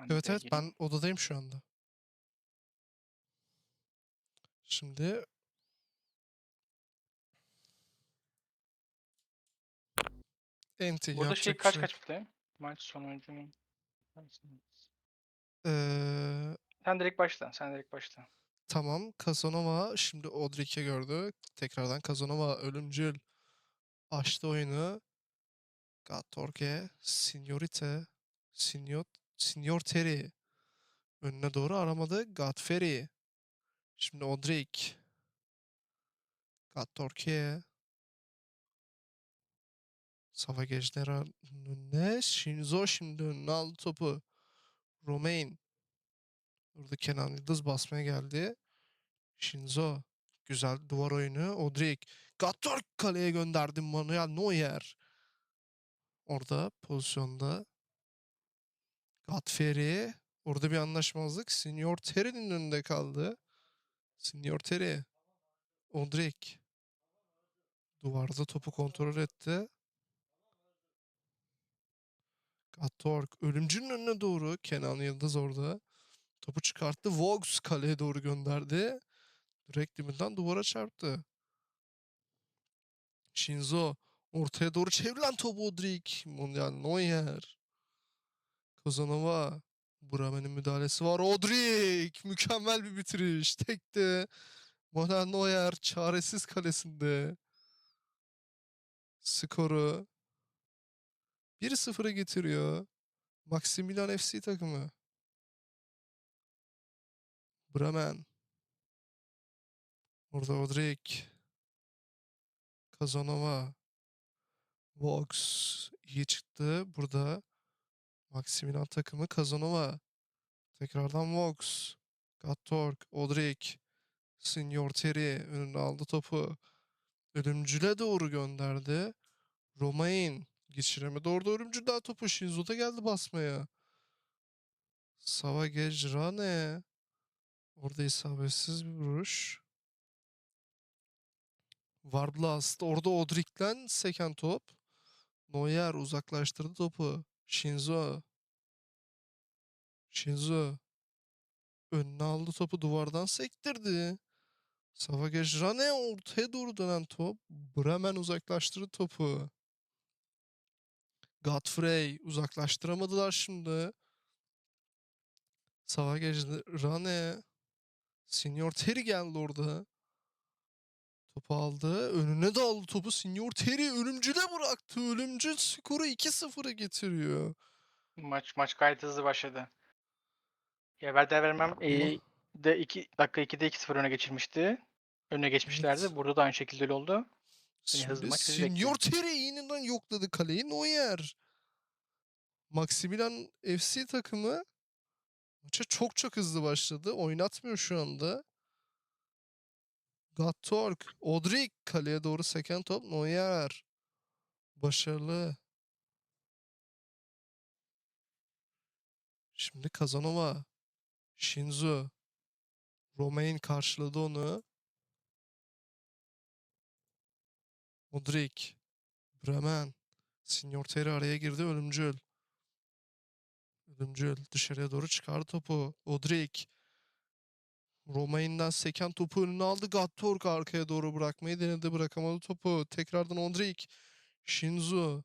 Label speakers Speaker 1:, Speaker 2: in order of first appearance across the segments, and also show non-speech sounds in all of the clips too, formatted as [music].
Speaker 1: Ben
Speaker 2: Evet evet ben odadayım şu anda. Şimdi enti
Speaker 1: Burada şey
Speaker 2: yapacak bir
Speaker 1: kaç
Speaker 2: şey.
Speaker 1: kaç bitti? Maç sonucunun.
Speaker 2: Ee,
Speaker 1: Sen direkt başla. Sen direkt başla.
Speaker 2: tamam Casanova şimdi Odrik'e gördü. Tekrardan Casanova ölümcül açtı oyunu. Gattorge, Signorite, Signor, Signor Terry. Önüne doğru aramadı. Godfrey. Şimdi Odrik. Gattorge. Sava Gejder'a önüne. Shinzo şimdi önüne aldı topu. Romain. Burada Kenan Yıldız basmaya geldi. Shinzo. Güzel duvar oyunu. Odrik. Gattorg kaleye gönderdi Manuel Neuer. Orada pozisyonda. Godfrey. Orada bir anlaşmazlık. Signor Terry'nin önünde kaldı. Signor Terry. Odrik. Duvarda topu kontrol etti. Gattorg. Ölümcünün önüne doğru. Kenan Yıldız orada. Topu çıkarttı. Vox kaleye doğru gönderdi. Direkt dibinden duvara çarptı. Shinzo. Ortaya doğru çevrilen topu Odrik. Mondial Neuer. Kozanova. Bramen'in müdahalesi var. Odrik. Mükemmel bir bitiriş. Tekte. Mondial Neuer çaresiz kalesinde. Skoru 1-0'a getiriyor. Maximilian FC takımı. Bremen. Orada Odrik. Kazanova. Vox iyi çıktı. Burada Maximilian takımı Kazanova. Tekrardan Vox. Gattorg. Odrik. Signor Terry önüne aldı topu. Ölümcül'e doğru gönderdi. Romain geçiremedi. Orada ölümcül daha topu Shinzo'da geldi basmaya. Sava Gejrane. Orada isabetsiz bir vuruş. Warblast. Orada Odrik'ten seken top. Neuer uzaklaştırdı topu. Shinzo. Shinzo. Önüne aldı topu duvardan sektirdi. Savage Rane ortaya doğru dönen top. Bremen uzaklaştırdı topu. Godfrey uzaklaştıramadılar şimdi. Savage Rane. Senior Terry geldi orada. Topu aldı. Önüne de aldı topu. Senior Terry ölümcüle bıraktı. Ölümcül skoru 2-0'a getiriyor.
Speaker 1: Maç maç gayet hızlı başladı. Evvel de vermem. Ee, de 2 dakika 2'de 2-0 öne geçirmişti. Öne geçmişlerdi.
Speaker 2: Evet.
Speaker 1: Burada da aynı şekilde öyle oldu. hızlı
Speaker 2: Şimdi
Speaker 1: maç
Speaker 2: Senior Terry yeniden yokladı kaleyi. Neuer. Maximilian FC takımı maça çok çok hızlı başladı. Oynatmıyor şu anda. Gattorg. Odrik kaleye doğru seken top. Neuer. Başarılı. Şimdi Kazanova. Shinzo. Romain karşıladı onu. Odrik. Bremen. Signor Terry araya girdi. Ölümcül. Ölümcül dışarıya doğru çıkardı topu. Odrik. Romain'den seken topu önüne aldı. Gattorg arkaya doğru bırakmayı denedi. Bırakamadı topu. Tekrardan Odrik. Shinzo.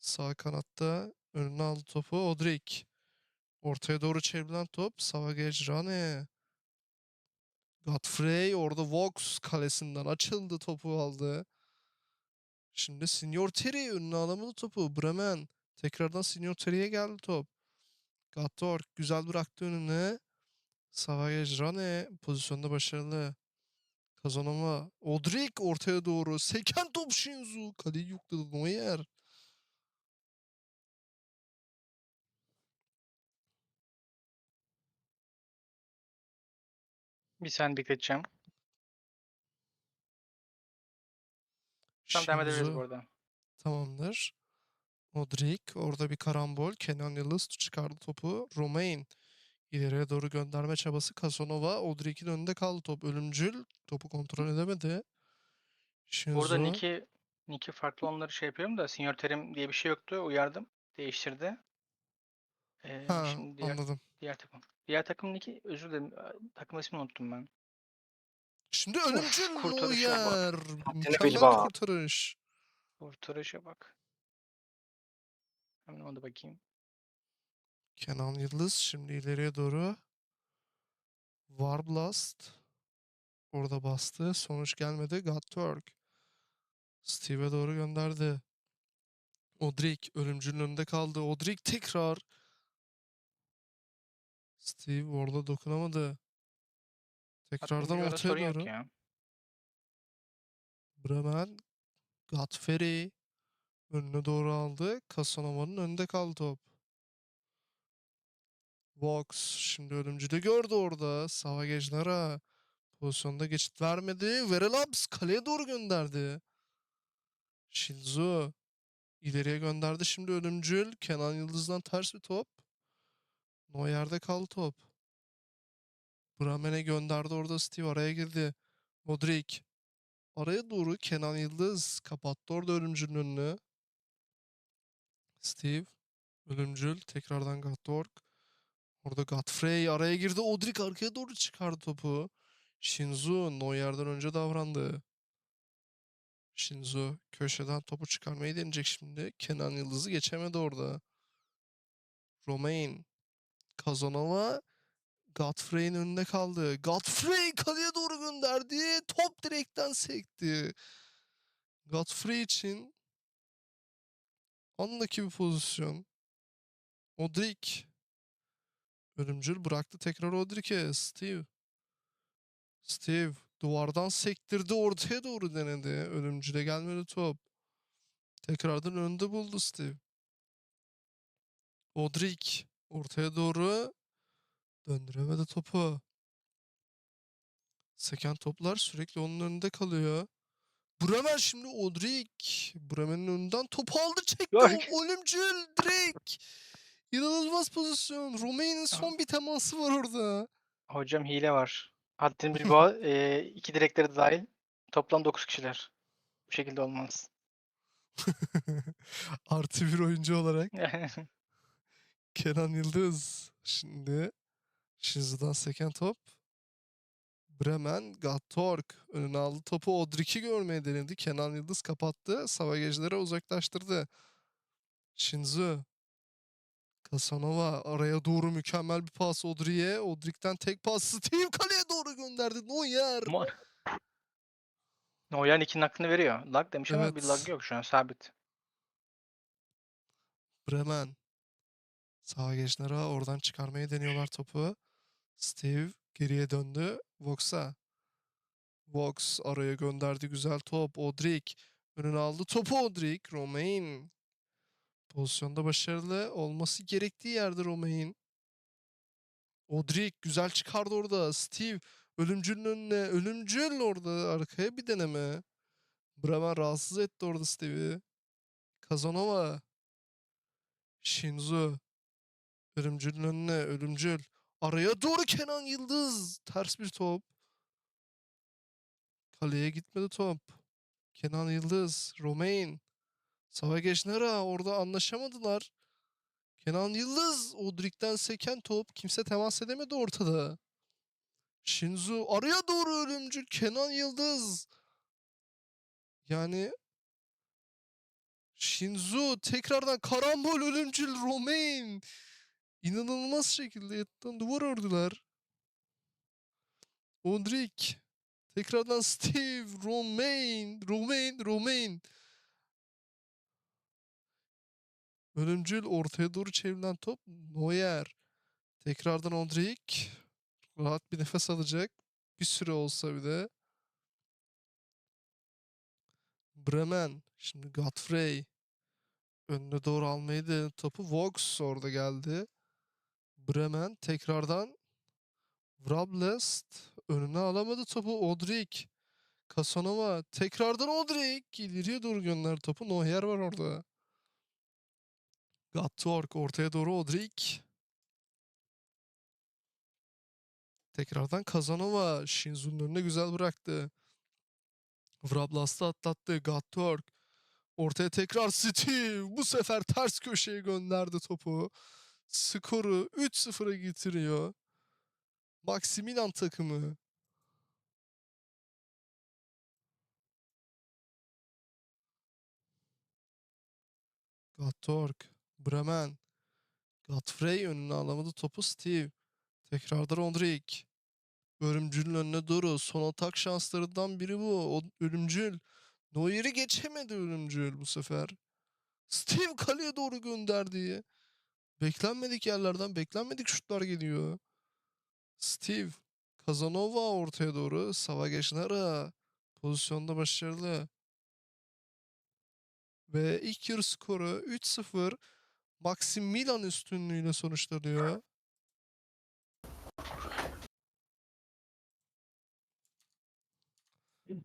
Speaker 2: Sağ kanatta önüne aldı topu. Odrik. Ortaya doğru çevrilen top. Savage Rane. Godfrey orada Vox kalesinden açıldı. Topu aldı. Şimdi Signor Terry önüne alamadı topu. Bremen. Tekrardan Signor Terry'e geldi top. Gattorg güzel bıraktı önüne. Savage Rane pozisyonda başarılı. Kazanama. Odrik ortaya doğru. Seken top Shinzu. Kaleyi yukladı Neuer.
Speaker 1: Bir saniye bekleteceğim. Tamam devam edebiliriz bu arada.
Speaker 2: Tamamdır. Odrik orada bir karambol. Kenan Yıldız çıkardı topu. Romain ileriye doğru gönderme çabası. Casanova Odrik'in önünde kaldı top. Ölümcül topu kontrol edemedi. Shinzo.
Speaker 1: Burada Nick'i Nick'i farklı onları şey yapıyorum da Senior Terim diye bir şey yoktu. Uyardım. Değiştirdi. Ee,
Speaker 2: Ha
Speaker 1: şimdi diğer,
Speaker 2: anladım.
Speaker 1: diğer takım. Diğer takımın iki özür dilerim. Takım ismini unuttum ben.
Speaker 2: Şimdi ölümcül. Neuer.
Speaker 3: Haddini
Speaker 2: Mükemmel kurtarış.
Speaker 1: Kurtarışa bak. Hemen ona da bakayım.
Speaker 2: Kenan Yıldız şimdi ileriye doğru. Warblast. Orada bastı. Sonuç gelmedi. Gatturk. Steve'e doğru gönderdi. Odrik ölümcülün önünde kaldı. Odrik tekrar. Steve orada dokunamadı. Tekrardan ortaya doğru. Bremen. Godfrey. Önüne doğru aldı. Casanova'nın önünde kaldı top. Vox şimdi ölümcülü gördü orada. Savagejlara pozisyonda geçit vermedi. Verelabs kaleye doğru gönderdi. Shinzo ileriye gönderdi şimdi ölümcül. Kenan Yıldız'dan ters bir top. Neuer'de kaldı top. Bremen'e gönderdi orada Steve araya girdi. Modric araya doğru Kenan Yıldız kapattı orada ölümcülün önünü. Steve ölümcül tekrardan Gattork. Orada Godfrey araya girdi. Odrik arkaya doğru çıkardı topu. Shinzo Neuer'den önce davrandı. Shinzo köşeden topu çıkarmayı deneyecek şimdi. Kenan Yıldız'ı geçemedi orada. Romain. Kazanova Godfrey'in önünde kaldı. Godfrey kaleye doğru gönderdi. Top direkten sekti. Godfrey için andaki bir pozisyon. Odrik. Ölümcül bıraktı tekrar Odrik'e. Steve. Steve duvardan sektirdi ortaya doğru denedi. Ölümcüle gelmedi top. Tekrardan önde buldu Steve. Odrik ortaya doğru döndüremedi topu. Seken toplar sürekli onun önünde kalıyor. Bremen şimdi Odrik. Bremen'in önünden topu aldı çekti. Ölümcül direkt. İnanılmaz pozisyon. Romain'in son bir teması var orada.
Speaker 1: Hocam hile var. Haddini Bilbao [laughs] e, iki direkleri de dahil. Toplam 9 kişiler. Bu şekilde olmaz. [laughs]
Speaker 2: Artı bir oyuncu olarak [laughs] Kenan Yıldız. Şimdi Shinzo'dan seken top. Bremen, Gattork önüne aldı topu. Odrik'i görmeye denedi. Kenan Yıldız kapattı. Savagejlere uzaklaştırdı. Shinzo. Casanova araya doğru mükemmel bir pas Odrik'e. Odrik'ten tek pas [laughs] Steve kaleye doğru gönderdi. Neuer.
Speaker 1: Mo- Neuer'in ikinin hakkını veriyor. Lag demiş ama bir
Speaker 2: Evet.
Speaker 1: lag yok şu an sabit.
Speaker 2: Bremen. Savagejlere oradan çıkarmayı deniyorlar topu. Steve geriye döndü. Vox'a. Vox araya gönderdi güzel top. Odrik önüne aldı topu Odrik. Romain. Pozisyonda başarılı olması gerektiği yerde Romain. Odrik güzel çıkardı orada. Steve ölümcülün önüne. Ölümcül orada arkaya bir deneme. Bremen rahatsız etti orada Steve'i. Kazanova. Shinzo. Ölümcülün önüne. Ölümcül. Araya doğru Kenan Yıldız. Ters bir top. Kaleye gitmedi top. Kenan Yıldız, Romain, Savageşnera orada anlaşamadılar. Kenan Yıldız, Odrik'ten seken top. Kimse temas edemedi ortada. Shinzo araya doğru ölümcül. Kenan Yıldız. Yani Shinzo tekrardan karambol ölümcül Romain. İnanılmaz şekilde yetten duvar ördüler. Odrik. Tekrardan Steve, Romain, Romain, Romain. Ölümcül ortaya doğru çevrilen top Neuer. Tekrardan Odrik. Rahat bir nefes alacak. Bir süre olsa bir de. Bremen. Şimdi Godfrey. Önüne doğru almayı denedi topu. Vox orada geldi. Bremen tekrardan Vrablest önüne alamadı topu Odrik. Casanova tekrardan Odrik ileriye doğru gönderdi topu. Neuer var orada. Gattork ortaya doğru Odrik. Tekrardan Casanova Shinzo'nun önüne güzel bıraktı. Vrablast'ı atlattı. Gattork ortaya tekrar Steve. Bu sefer ters köşeye gönderdi topu. skoru 3-0'a getiriyor. Maximilian takımı. Gattork, Bremen, Godfrey önüne alamadı topu Steve. Tekrardan Ondrik. Ölümcül'ün önüne doğru. Son atak şanslarından biri bu. O, ölümcül. Neuer'i geçemedi Ölümcül bu sefer. Steve kaleye doğru gönderdi. Beklenmedik yerlerden beklenmedik şutlar geliyor. Steve. Kazanova ortaya doğru. Sava Geçnara. Pozisyonda başarılı. Ve ilk yarı skoru 3-0 Maximilian üstünlüğüyle sonuçlanıyor.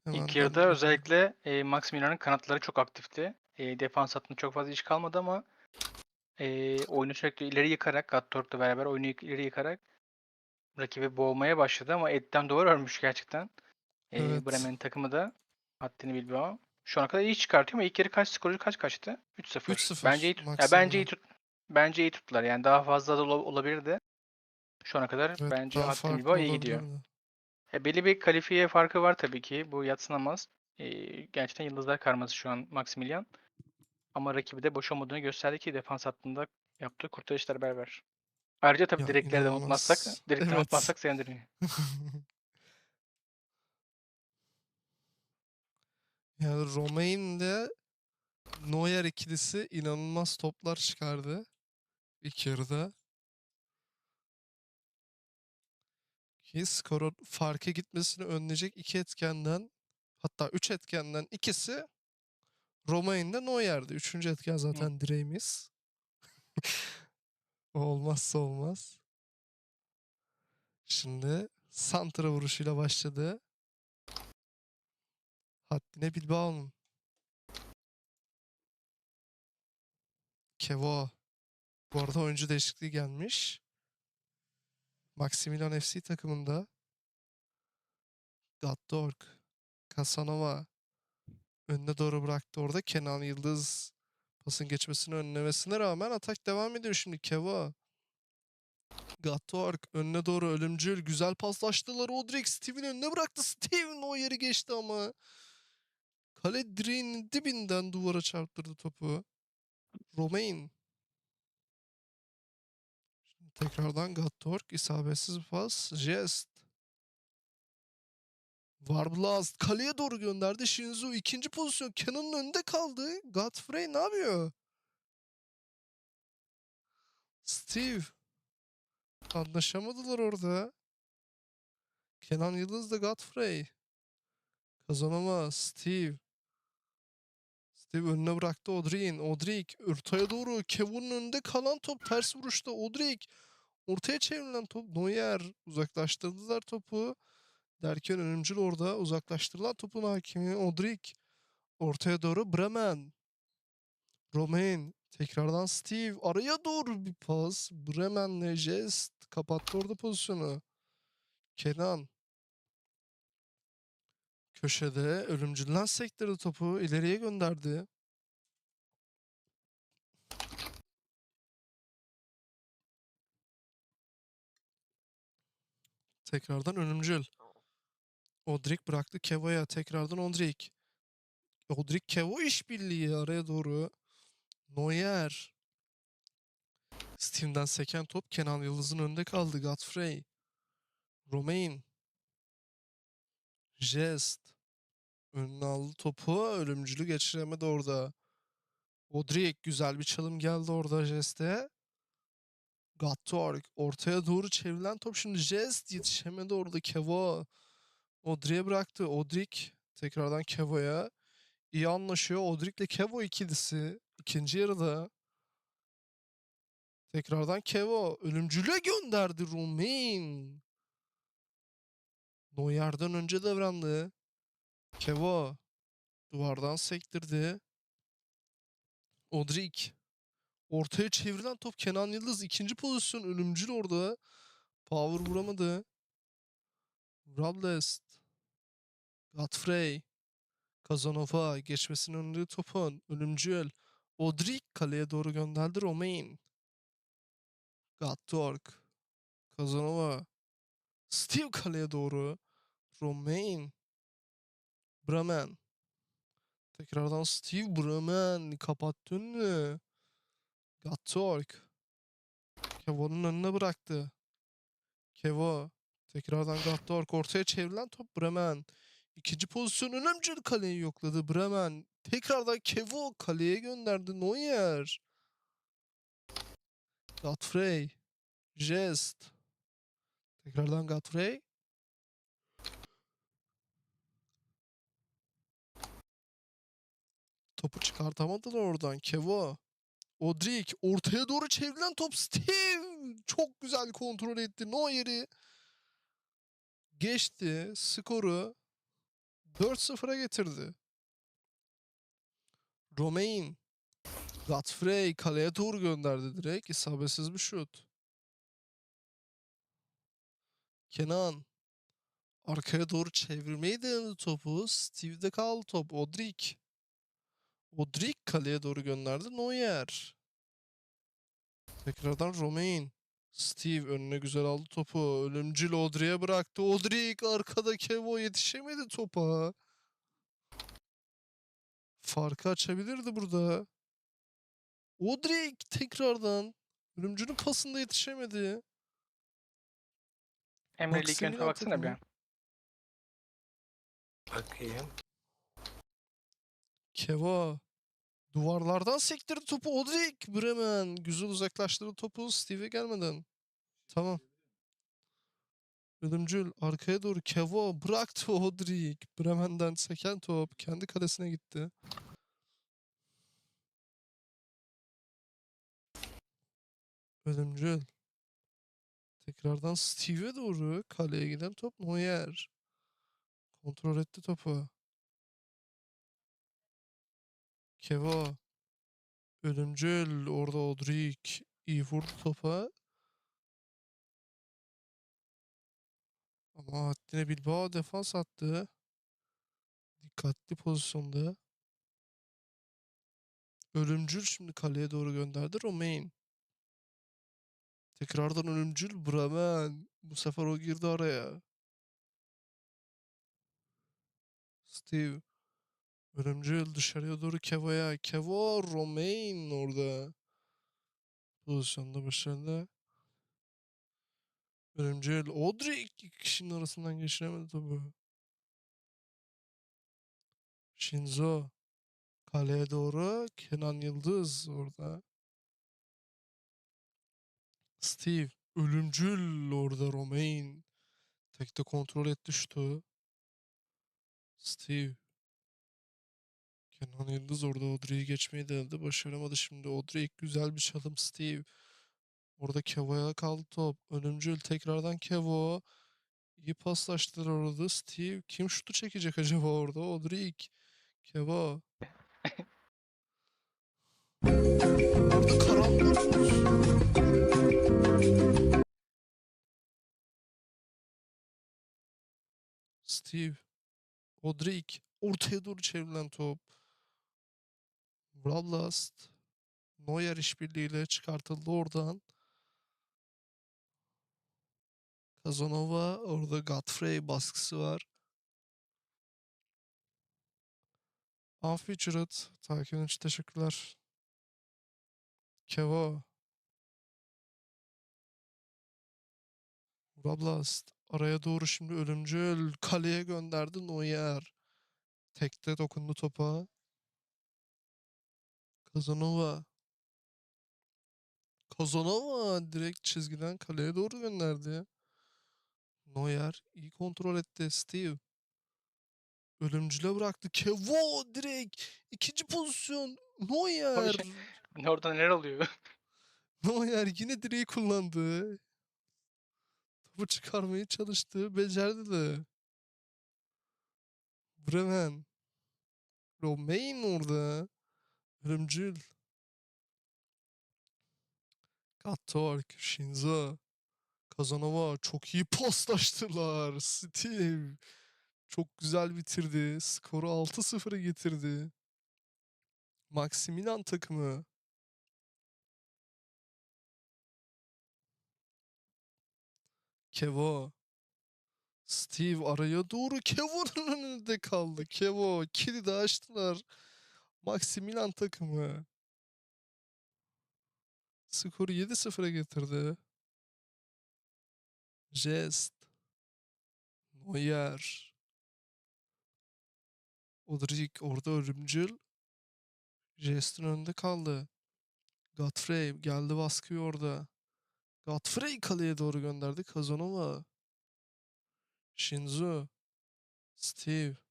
Speaker 2: Hemen
Speaker 1: İlk yarıda özellikle e, Maximilian'ın kanatları çok aktifti. E, defans hattında çok fazla iş kalmadı ama e, oyunu sürekli ileri yıkarak, Gattorp'la beraber oyunu yık- ileri yıkarak rakibi boğmaya başladı ama etten duvar örmüş gerçekten. E,
Speaker 2: Evet.
Speaker 1: Bremen takımı da haddini Bilbao. Şu ana kadar iyi çıkartıyor ama ilk yarı kaç skoru kaç kaçtı? 3-0.
Speaker 2: 3-0
Speaker 1: Bence iyi, ya bence iyi tut bence iyi tuttular. Yani daha fazla da ola- olabilirdi. Şu ana kadar
Speaker 2: Evet,
Speaker 1: bence
Speaker 2: farklı
Speaker 1: Bilbao iyi gidiyor. E, belli bir kalifiye farkı var tabii ki. Bu yadsınamaz. E, gerçekten yıldızlar karması şu an Maximilian. Ama rakibi de boş olmadığını gösterdi ki defans hattında yaptığı kurtarışlar beraber. Ayrıca tabii
Speaker 2: Ya
Speaker 1: direkleri de unutmazsak, direkleri
Speaker 2: Evet.
Speaker 1: unutmazsak sevindiriyor. [laughs]
Speaker 2: Yani Romain de Neuer ikilisi inanılmaz toplar çıkardı. İlk yarıda. Ki skorun farka gitmesini önleyecek iki etkenden hatta üç etkenden ikisi Romain'de Neuer'di. Üçüncü etken zaten direğimiz. [laughs] Olmazsa olmaz. Şimdi Santra vuruşuyla başladı. Haddine Bilbao'nun. Kevo. Bu arada oyuncu değişikliği gelmiş. Maximilian FC takımında. Gattork. Casanova. Önüne doğru bıraktı orada. Kenan Yıldız pasın geçmesini önlemesine rağmen atak devam ediyor şimdi. Kevo. Gattork önüne doğru ölümcül. Güzel paslaştılar. Odrik Steve'in önüne bıraktı. Steven o yeri geçti ama. Kale direğinin dibinden duvara çarptırdı topu. Romain. Şimdi tekrardan Gattork. isabetsiz bir pas. Jest. Warblast kaleye doğru gönderdi. Shinzo ikinci pozisyon. Kenan'ın önünde kaldı. Godfrey ne yapıyor? Steve. Anlaşamadılar orada. Kenan Yıldız da Godfrey. Kazanamaz. Steve. Steve önüne bıraktı Odrik'in. Odrik ortaya doğru. Kevin'in önünde kalan top ters vuruşta. Odrik. Ortaya çevrilen top. Neuer. Uzaklaştırdılar topu. Derken ölümcül orada. Uzaklaştırılan topun hakimi Odrik. Ortaya doğru Bremen. Romain. Tekrardan Steve. Araya doğru bir pas. Bremen'le jest. Kapattı orada pozisyonu. Kenan. Köşede ölümcülden sektirdi topu. ileriye gönderdi. Tekrardan ölümcül. Odrik bıraktı Kevo'ya. Tekrardan Odrik. Odrik Kevo işbirliği araya doğru. Neuer. Steam'den seken top Kenan Yıldız'ın önünde kaldı. Godfrey. Romain. Jest. Önüne aldı topu. Ölümcülü geçiremedi orada. Odrik güzel bir çalım geldi orada Jest'e. Gattork ortaya doğru çevrilen top şimdi Jest yetişemedi orada Kevo. Odrik'e bıraktı. Odrik tekrardan Kevo'ya. İyi anlaşıyor. Odrik'le Kevo ikilisi. ikinci yarıda. Tekrardan Kevo. Ölümcüle gönderdi Romain. Neuer'den önce devrandı. Kevo. Duvardan sektirdi. Odrik. Ortaya çevrilen top Kenan Yıldız. ikinci pozisyon. Ölümcül orada. Power vuramadı. Rablest. Godfrey. Kazanova geçmesinin önünde topun. Ölümcül. Odrik kaleye doğru gönderdi Romain. Gattork. Kazanova. Steve kaleye doğru. Romain. Bremen. Tekrardan Steve Bremen. Kapattın mı? Gattork. Kevo'nun önüne bıraktı. Kevo. Tekrardan Gattork. Ortaya çevrilen top Bremen. İkinci pozisyon önemli kaleyi yokladı Bremen. Tekrardan Kevo kaleye gönderdi Neuer. Godfrey. Jest. Tekrardan Godfrey. Topu çıkartamadılar oradan. Kevo. Odrik. Ortaya doğru çevrilen top Steve. Çok güzel kontrol etti. Neuer'i geçti. Skoru 4-0'a getirdi. Romain. Godfrey kaleye doğru gönderdi direkt. İsabetsiz bir şut. Kenan. Arkaya doğru çevirmeyi denedi topu. Steve'de kaldı top. Odrik. Odrik kaleye doğru gönderdi. Neuer. Tekrardan Romain. Steve önüne güzel aldı topu. Ölümcül Odrik'e bıraktı. Odrik arkada Kevo yetişemedi topa. Farkı açabilirdi burada. Odrik tekrardan. Ölümcülün pasında yetişemedi.
Speaker 1: Emre lig yönetime baksana bir an.
Speaker 3: Bakayım.
Speaker 2: Keva. Duvarlardan sektirdi topu Odrik. Bremen. Güzel uzaklaştırdı topu Steve'e gelmeden. Tamam. Ölümcül arkaya doğru Kevo bıraktı Odrik. Bremen'den seken top kendi kalesine gitti. Ölümcül. Tekrardan Steve'e doğru kaleye giden top Neuer. Kontrol etti topu. Kevo. Ölümcül. Orada Odrik. iyi vurdu topa. Ama haddine Bilbao defans attı. Dikkatli pozisyonda. Ölümcül şimdi kaleye doğru gönderdi. Romain. Tekrardan ölümcül Bremen. Bu sefer o girdi araya. Steve. Ölümcül dışarıya doğru Kevo'ya. Kevo Romain orada. Pozisyonda başarılı. Ölümcül Odrik iki kişinin arasından geçiremedi topu. Shinzo. Kaleye doğru Kenan Yıldız orada. Steve. Ölümcül orada Romain. Tekte kontrol etti şutu. Steve. Kenan Yıldız orada Odrik'i geçmeyi denedi. Başaramadı şimdi. Odrik güzel bir çalım Steve. Orada Kevo'ya kaldı top. Ölümcül tekrardan Kevo. İyi paslaştılar orada. Steve kim şutu çekecek acaba orada? Odrik. Kevo. Steve. Odrik. Ortaya doğru çevrilen top. Vlablast. Neuer işbirliğiyle çıkartıldı oradan. Kazanova. Orada Godfrey baskısı var. Unfeatured. Takibin için teşekkürler. Kevo. Vlablast. Araya doğru şimdi ölümcül. Kaleye gönderdi Neuer. Tekte dokundu topa. Kazanova. Kazanova direkt çizgiden kaleye doğru gönderdi. Neuer iyi kontrol etti. Steve. Ölümcüle bıraktı. Kevo direkt ikinci pozisyon. Neuer.
Speaker 1: Ne [laughs] orada neler oluyor? [laughs]
Speaker 2: Neuer yine direği kullandı. Topu çıkarmaya çalıştı. Becerdi de. Bremen. Romain orada. Ölümcül. Gattork. Shinzo. Kazanova. Çok iyi [laughs] paslaştılar. Steve. Çok güzel bitirdi. Skoru 6-0'a getirdi. Maximilian takımı. Kevo. Steve araya doğru Kevo'nun [laughs] önünde kaldı. Kevo kilidi açtılar. Maximilian takımı. Skoru 7-0'a getirdi. Jest. Neuer. Odrik orada ölümcül. Jest'in önünde kaldı. Godfrey geldi baskıyı orada. Godfrey kaleye doğru gönderdi. Kazanova. Shinzo. Steve.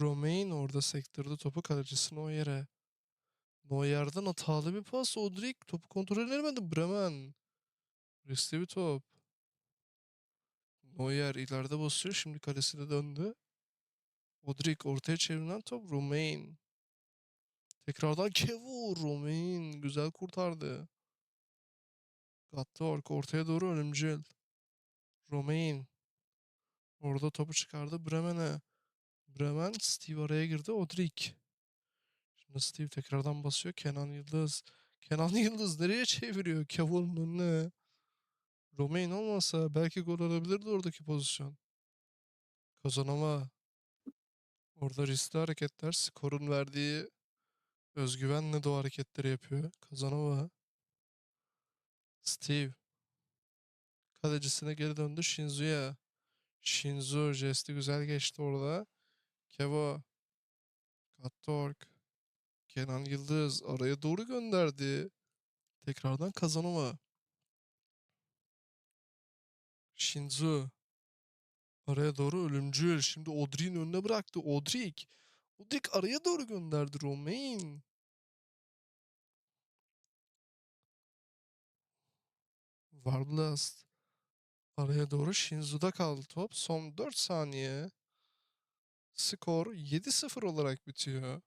Speaker 2: Romain orada sektirdi topu kalecisine o yere. Neuer'den hatalı bir pas. Odrik topu kontrol edemedi. Bremen. Riskli bir top. Neuer ileride basıyor. Şimdi kalesine döndü. Odrik ortaya çevrilen top. Romain. Tekrardan Kevo. Romain. Güzel kurtardı. Gattork ortaya doğru ölümcül. Romain. Orada topu çıkardı Bremen'e. Bremen Steve araya girdi. Odrik. Şimdi Steve tekrardan basıyor. Kenan Yıldız. Kenan [laughs] Yıldız nereye çeviriyor? Kevo'nun önüne. Romain olmasa belki gol olabilirdi oradaki pozisyon. Kazanama. Orada riskli hareketler. Skorun verdiği özgüvenle de o hareketleri yapıyor. Kazanova. Steve. Kalecisine geri döndü Shinzu'ya. Shinzo jesti güzel geçti orada. Kevo. Kattork. Kenan Yıldız araya doğru gönderdi. Tekrardan Kazanova. Shinzo. Araya doğru ölümcül. Şimdi Odrik'in önüne bıraktı. Odrik. Odrik araya doğru gönderdi Romain. Varblast. Araya doğru Shinzo'da kaldı top. Son 4 saniye. Skor 7-0 olarak bitiyor.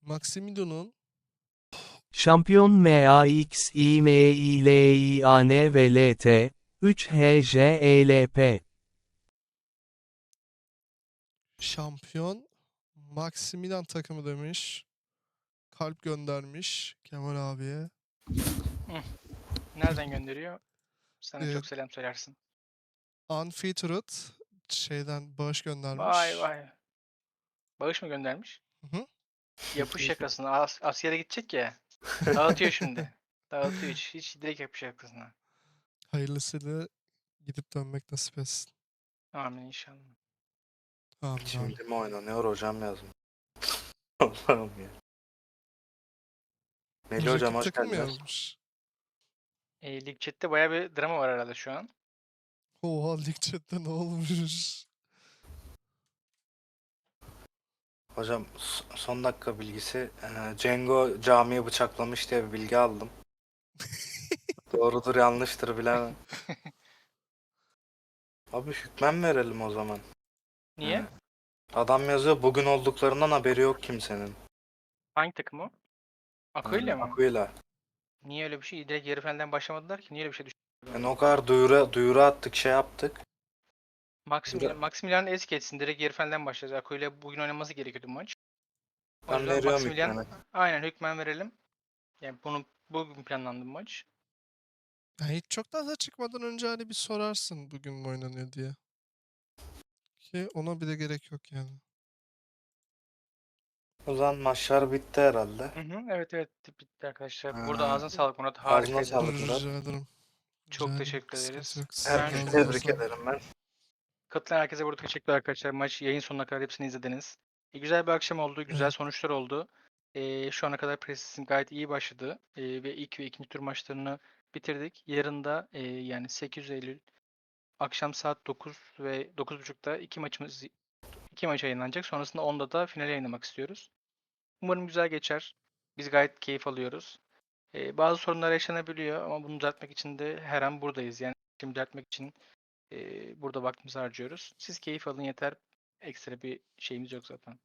Speaker 2: Maximilian'ın
Speaker 3: Şampiyon MAX İMİLİAN ve LT 3 HJELP
Speaker 2: şampiyon Maximilian takımı demiş. Kalp göndermiş Kemal abiye.
Speaker 1: Nereden gönderiyor? Sana
Speaker 2: Evet.
Speaker 1: çok selam söylersin.
Speaker 2: Unfeatured şeyden bağış göndermiş.
Speaker 1: Vay vay. Bağış mı göndermiş?
Speaker 2: Hı hı.
Speaker 1: Yapış şakasına. As Asya'ya gidecek ya. [laughs] Dağıtıyor şimdi. Dağıtıyor hiç. Hiç direkt yapış şakasına.
Speaker 2: Hayırlısıyla gidip dönmek nasip etsin.
Speaker 1: Amin inşallah.
Speaker 2: Amin amin.
Speaker 4: Şimdi mi oynanıyor hocam yazmış. [laughs] Allah'ım ya. Melih hocam hoş geldiniz.
Speaker 2: yazmış?
Speaker 1: E, Lig chat'te bayağı bir drama var herhalde şu an.
Speaker 2: Oha lig chatte ne olmuş?
Speaker 4: Hocam son dakika bilgisi. eee, Cengo camiyi bıçaklamış diye bir bilgi aldım. [laughs] Doğrudur yanlıştır bilemem. Abi hükmen verelim o zaman.
Speaker 1: Niye?
Speaker 4: Hı. Adam yazıyor bugün olduklarından haberi yok kimsenin.
Speaker 1: Hangi takım o? Aquila mı?
Speaker 4: Aquila.
Speaker 1: Niye öyle bir şey? Direkt yarı finalden başlamadılar ki. Niye öyle bir şey düşündüler?
Speaker 4: Yani o kadar duyuru, duyuru attık şey yaptık.
Speaker 1: Maximilian, Maximilian es geçsin. Direkt yarı finalden başlayacağız. Aquila bugün oynaması gerekiyordu maç. O
Speaker 4: Ben
Speaker 1: yüzden
Speaker 4: veriyorum
Speaker 1: Maximilian-
Speaker 4: hükmeni.
Speaker 1: Aynen hükmen verelim. Yani bunu bugün planlandı bu maç.
Speaker 2: Ya hiç çok daha çıkmadan önce hani bir sorarsın bugün mü oynanıyor diye. Ki ona bile gerek yok yani.
Speaker 4: O zaman maçlar bitti herhalde.
Speaker 1: Hı hı, evet evet bitti arkadaşlar. Burada
Speaker 4: Ha.
Speaker 1: ağzına sağlık Murat.
Speaker 4: Ağzına
Speaker 1: Harika.
Speaker 4: sağlık. Murat.
Speaker 2: Rica ederim.
Speaker 1: Çok teşekkür ederiz.
Speaker 4: Herkesi
Speaker 2: ağzınıza
Speaker 4: tebrik ederim ben.
Speaker 1: Katılan herkese burada teşekkürler arkadaşlar. Maç yayın sonuna kadar hepsini izlediniz. E, güzel bir akşam oldu. Güzel
Speaker 2: Evet.
Speaker 1: sonuçlar oldu. E, şu ana kadar Presis'in gayet iyi başladı. E, ve ilk ve ikinci tur maçlarını bitirdik. Yarın da e, yani 8 Eylül akşam saat 9 ve 9.30'da iki maçımız iki maç yayınlanacak. Sonrasında 10'da da final yayınlamak istiyoruz. Umarım güzel geçer. Biz gayet keyif alıyoruz. E, bazı sorunlar yaşanabiliyor ama bunu düzeltmek için de her an buradayız. Yani şimdi düzeltmek için e, burada vaktimizi harcıyoruz. Siz keyif alın yeter. Ekstra bir şeyimiz yok zaten.